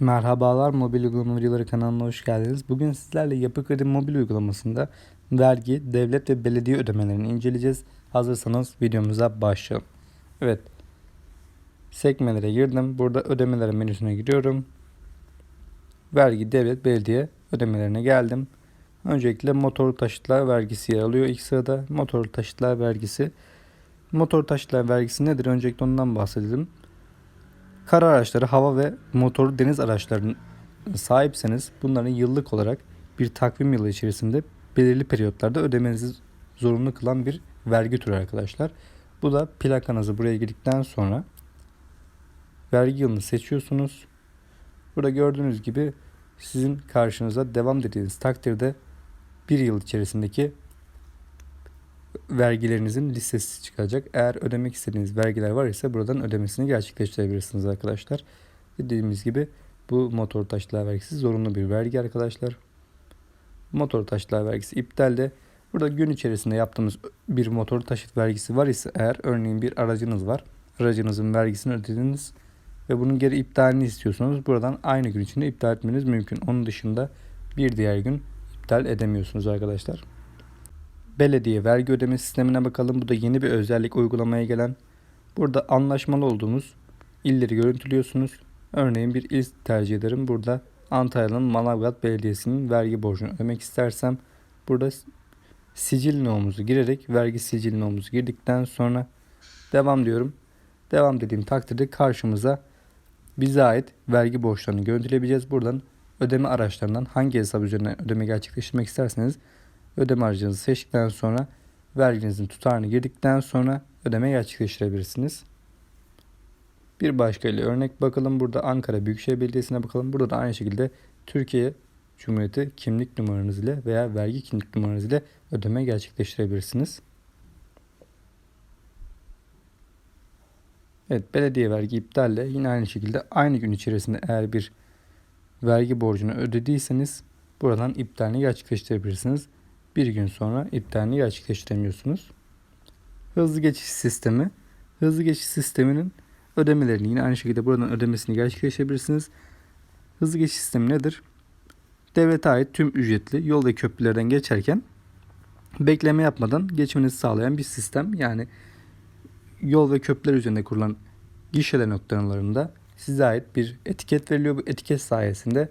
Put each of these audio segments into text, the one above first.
Merhabalar mobil uygulama kanalına hoş geldiniz. Bugün sizlerle Yapı Kredi mobil uygulamasında vergi, devlet ve belediye ödemelerini inceleyeceğiz. Hazırsanız videomuza başlayalım. Evet. Sekmelere girdim. Burada ödemeler menüsüne giriyorum. Vergi, devlet, belediye ödemelerine geldim. Öncelikle motorlu taşıtlar vergisi yer alıyor ilk sırada. Motorlu taşıtlar vergisi. Motor taşıtlar vergisi nedir? Öncelikle ondan bahsedelim. Kara araçları, hava ve motorlu deniz araçlarının sahipseniz bunların yıllık olarak bir takvim yılı içerisinde belirli periyotlarda ödemenizi zorunlu kılan bir vergi türü arkadaşlar. Bu da plakanızı buraya girdikten sonra vergi yılını seçiyorsunuz. Burada gördüğünüz gibi sizin karşınıza devam dediğiniz takdirde bir yıl içerisindeki vergilerinizin listesi çıkacak. Eğer ödemek istediğiniz vergiler var ise buradan ödemesini gerçekleştirebilirsiniz arkadaşlar. Dediğimiz gibi bu motor taşıtlar vergisi zorunlu bir vergi arkadaşlar. Motor taşıtlar vergisi iptalde. Burada gün içerisinde yaptığımız bir motor taşıt vergisi var ise eğer örneğin bir aracınız var. Aracınızın vergisini ödediniz ve bunun geri iptalini istiyorsunuz. Buradan aynı gün içinde iptal etmeniz mümkün. Onun dışında bir diğer gün iptal edemiyorsunuz arkadaşlar. Belediye vergi ödeme sistemine bakalım. Bu da yeni bir özellik uygulamaya gelen. Burada anlaşmalı olduğumuz illeri görüntülüyorsunuz. Örneğin bir il tercih ederim. Burada Antalya'nın Manavgat Belediyesi'nin vergi borcunu ödemek istersem burada sicil nomuzu girerek vergi sicil nomuzu girdikten sonra devam diyorum. Devam dediğim takdirde karşımıza bize ait vergi borçlarını görüntüleyebileceğiz. Buradan ödeme araçlarından hangi hesap üzerinden ödeme gerçekleştirmek isterseniz ödeme aracınızı seçtikten sonra verginizin tutarını girdikten sonra ödeme gerçekleştirebilirsiniz. Bir başka ile örnek bakalım. Burada Ankara Büyükşehir Belediyesi'ne bakalım. Burada da aynı şekilde Türkiye Cumhuriyeti kimlik numaranız ile veya vergi kimlik numaranız ile ödeme gerçekleştirebilirsiniz. Evet belediye vergi iptalle yine aynı şekilde aynı gün içerisinde eğer bir vergi borcunu ödediyseniz buradan iptalini gerçekleştirebilirsiniz bir gün sonra iptalini gerçekleştiremiyorsunuz. Hızlı geçiş sistemi. Hızlı geçiş sisteminin ödemelerini yine aynı şekilde buradan ödemesini gerçekleştirebilirsiniz. Hızlı geçiş sistemi nedir? Devlete ait tüm ücretli yol ve köprülerden geçerken bekleme yapmadan geçmenizi sağlayan bir sistem. Yani yol ve köprüler üzerinde kurulan gişeler noktalarında size ait bir etiket veriliyor. Bu etiket sayesinde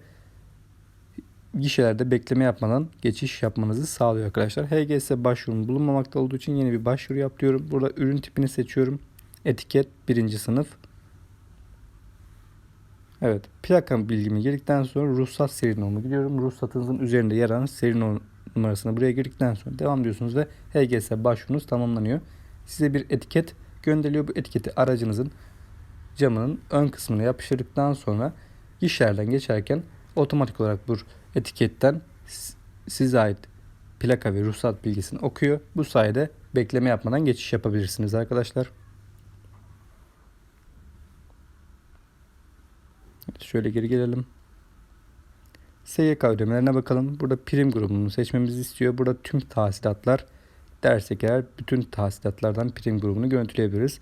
gişelerde bekleme yapmadan geçiş yapmanızı sağlıyor arkadaşlar. HGS başvurum bulunmamakta olduğu için yeni bir başvuru yapıyorum. Burada ürün tipini seçiyorum. Etiket birinci sınıf. Evet plaka bilgimi girdikten sonra ruhsat seri numaramı giriyorum. Ruhsatınızın üzerinde yer alan seri numarasını buraya girdikten sonra devam diyorsunuz ve HGS başvurunuz tamamlanıyor. Size bir etiket gönderiliyor. Bu etiketi aracınızın camının ön kısmına yapıştırdıktan sonra gişelerden geçerken otomatik olarak bu etiketten size ait plaka ve ruhsat bilgisini okuyor. Bu sayede bekleme yapmadan geçiş yapabilirsiniz arkadaşlar. Şöyle geri gelelim. SYK ödemelerine bakalım. Burada prim grubunu seçmemizi istiyor. Burada tüm tahsilatlar dersek eğer bütün tahsilatlardan prim grubunu görüntüleyebiliriz.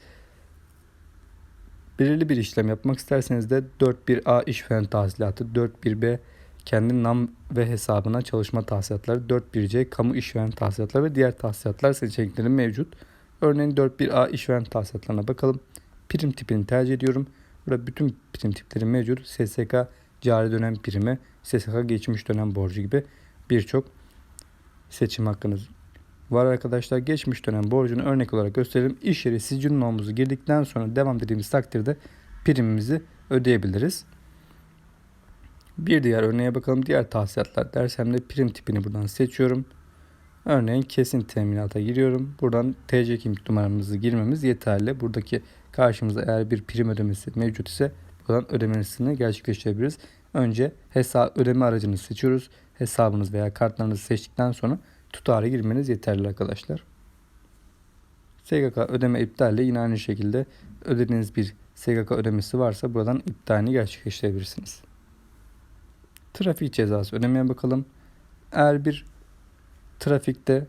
Belirli bir işlem yapmak isterseniz de 41A işveren tahsilatı, 41B kendi nam ve hesabına çalışma tahsilatları, 41C kamu işveren tahsilatları ve diğer tahsilatlar seçenekleri mevcut. Örneğin 41A işveren tahsilatlarına bakalım. Prim tipini tercih ediyorum. Burada bütün prim tipleri mevcut. SSK cari dönem primi, SSK geçmiş dönem borcu gibi birçok seçim hakkınız var arkadaşlar. Geçmiş dönem borcunu örnek olarak gösterelim. İş yeri sicil numamızı girdikten sonra devam dediğimiz takdirde primimizi ödeyebiliriz. Bir diğer örneğe bakalım. Diğer tahsilatlar dersemde prim tipini buradan seçiyorum. Örneğin kesin teminata giriyorum. Buradan TC kimlik numaramızı girmemiz yeterli. Buradaki karşımızda eğer bir prim ödemesi mevcut ise buradan ödemesini gerçekleştirebiliriz. Önce hesap ödeme aracınızı seçiyoruz. Hesabınız veya kartlarınızı seçtikten sonra tutarı girmeniz yeterli arkadaşlar. SGK ödeme iptalle yine aynı şekilde ödediğiniz bir SGK ödemesi varsa buradan iptalini gerçekleştirebilirsiniz. Trafik cezası ödemeye bakalım. Eğer bir trafikte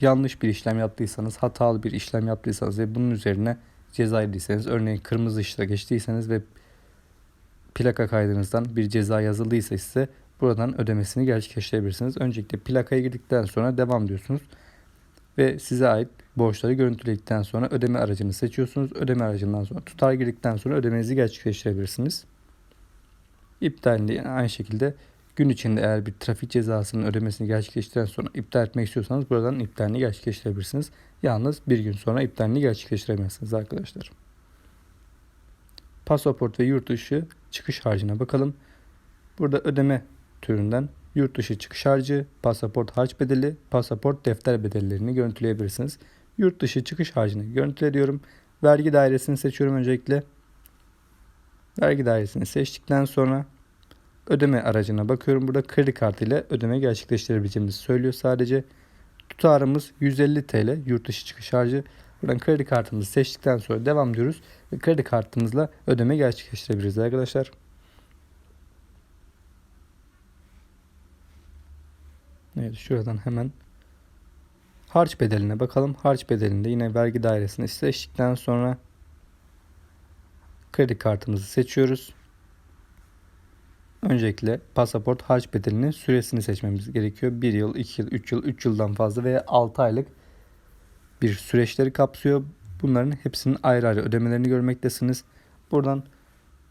yanlış bir işlem yaptıysanız, hatalı bir işlem yaptıysanız ve bunun üzerine ceza yediyseniz, örneğin kırmızı ışıkta geçtiyseniz ve plaka kaydınızdan bir ceza yazıldıysa size buradan ödemesini gerçekleştirebilirsiniz. Öncelikle plakaya girdikten sonra devam diyorsunuz ve size ait borçları görüntüledikten sonra ödeme aracını seçiyorsunuz. Ödeme aracından sonra tutar girdikten sonra ödemenizi gerçekleştirebilirsiniz. İptalinde yine aynı şekilde gün içinde eğer bir trafik cezasının ödemesini gerçekleştiren sonra iptal etmek istiyorsanız buradan iptalini gerçekleştirebilirsiniz. Yalnız bir gün sonra iptalini gerçekleştiremezsiniz arkadaşlar. Pasaport ve yurt dışı çıkış harcına bakalım. Burada ödeme türünden yurt dışı çıkış harcı, pasaport harç bedeli, pasaport defter bedellerini görüntüleyebilirsiniz. Yurt dışı çıkış harcını görüntüle diyorum. Vergi dairesini seçiyorum öncelikle. Vergi dairesini seçtikten sonra ödeme aracına bakıyorum. Burada kredi kartı ile ödeme gerçekleştirebileceğimizi söylüyor sadece. Tutarımız 150 TL yurt dışı çıkış harcı. Buradan kredi kartımızı seçtikten sonra devam diyoruz. Ve kredi kartımızla ödeme gerçekleştirebiliriz arkadaşlar. Evet şuradan hemen harç bedeline bakalım. Harç bedelinde yine vergi dairesini seçtikten sonra kredi kartımızı seçiyoruz. Öncelikle pasaport harç bedelinin süresini seçmemiz gerekiyor. 1 yıl, 2 yıl, 3 yıl, 3 yıldan fazla veya 6 aylık bir süreçleri kapsıyor. Bunların hepsinin ayrı ayrı ödemelerini görmektesiniz. Buradan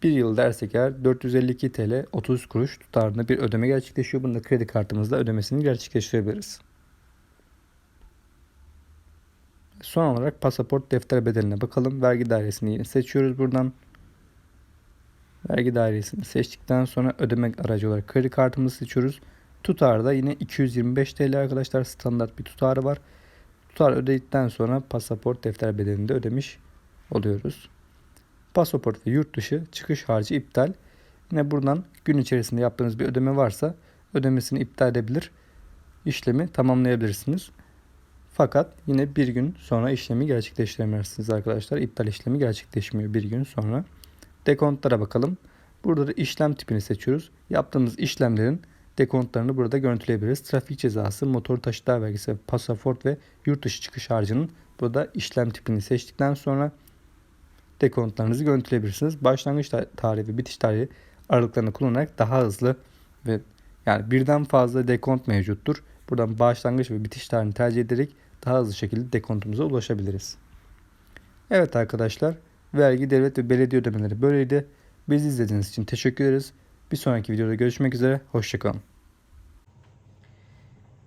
1 yıl dersek eğer 452 TL 30 kuruş tutarında bir ödeme gerçekleşiyor. Bunu da kredi kartımızla ödemesini gerçekleştirebiliriz. Son olarak pasaport defter bedeline bakalım. Vergi dairesini seçiyoruz buradan. Vergi dairesini seçtikten sonra ödeme aracı olarak kredi kartımızı seçiyoruz. Tutarda yine 225 TL arkadaşlar standart bir tutarı var. Tutar ödedikten sonra pasaport defter bedelini de ödemiş oluyoruz. Pasaport ve yurt dışı çıkış harcı iptal. Yine buradan gün içerisinde yaptığınız bir ödeme varsa ödemesini iptal edebilir. işlemi tamamlayabilirsiniz. Fakat yine bir gün sonra işlemi gerçekleştiremezsiniz arkadaşlar. İptal işlemi gerçekleşmiyor bir gün sonra. Dekontlara bakalım. Burada da işlem tipini seçiyoruz. Yaptığımız işlemlerin dekontlarını burada görüntüleyebiliriz. Trafik cezası, motor taşıtlar vergisi, pasaport ve yurt dışı çıkış harcının burada işlem tipini seçtikten sonra dekontlarınızı görüntüleyebilirsiniz. Başlangıç tarihi ve bitiş tarihi aralıklarını kullanarak daha hızlı ve yani birden fazla dekont mevcuttur. Buradan başlangıç ve bitiş tarihini tercih ederek daha hızlı şekilde dekontumuza ulaşabiliriz. Evet arkadaşlar vergi, devlet ve belediye ödemeleri böyleydi. Bizi izlediğiniz için teşekkür ederiz. Bir sonraki videoda görüşmek üzere. Hoşçakalın.